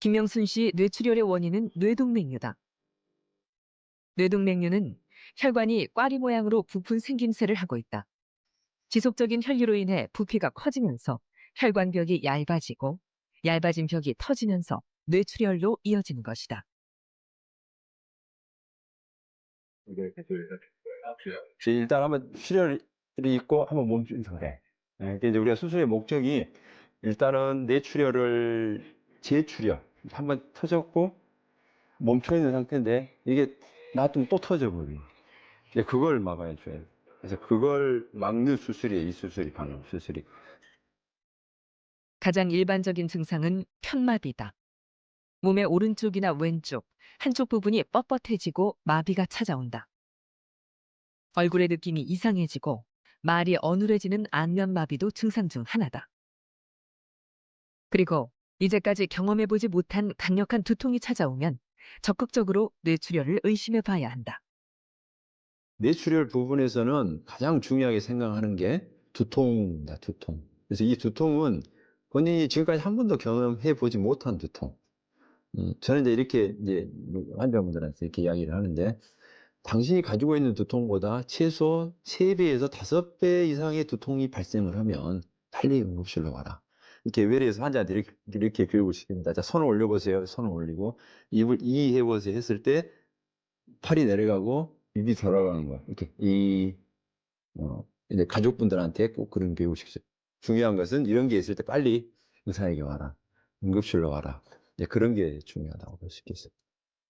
김명순 씨 뇌출혈의 원인은 뇌동맥류다. 뇌동맥류는 혈관이 꽈리 모양으로 부푼 생김새를 하고 있다. 지속적인 혈류로 인해 부피가 커지면서 혈관벽이 얇아지고 얇아진 벽이 터지면서 뇌출혈로 이어지는 것이다. 그래서 일단 한번 출혈이 있고 한번 멈춘 그래. 예, 이제 우리가 수술의 목적이 일단은 뇌출혈을 재출혈 한번 터졌고 멈춰 있는 상태인데 이게 놔두면 또 터져 버려. 이제 그걸 막아야 줘요. 그래서 그걸 막는 수술이 이 수술이 방금 수술이. 가장 일반적인 증상은 편마비다. 몸의 오른쪽이나 왼쪽, 한쪽 부분이 뻣뻣해지고 마비가 찾아온다. 얼굴의 느낌이 이상해지고 말이 어눌해지는 안면마비도 증상 중 하나다. 그리고 이제까지 경험해보지 못한 강력한 두통이 찾아오면 적극적으로 뇌출혈을 의심해 봐야 한다. 뇌출혈 부분에서는 가장 중요하게 생각하는 게 두통입니다. 두통. 그래서 이 두통은 본인이 지금까지 한 번도 경험해 보지 못한 두통. 음, 저는 이제 이렇게 이제 환자분들한테 이렇게 이야기를 하는데 당신이 가지고 있는 두통보다 최소 3배에서 5배 이상의 두통이 발생을 하면 빨리 응급실로 가라. 이렇게 외래에서 환자한테 이렇게, 이렇게 교육을 시킵니다. 자, 손을 올려보세요. 손을 올리고 입을 이 해보세요 했을 때 팔이 내려가고 입이 돌아가는 거야. 이렇게 이 어, 이제 가족분들한테 꼭 그런 교육을 시키죠. 중요한 것은 이런 게 있을 때 빨리 의사에게 와라. 응급실로 와라. 이제 그런 게 중요하다고 볼 수 있겠어요.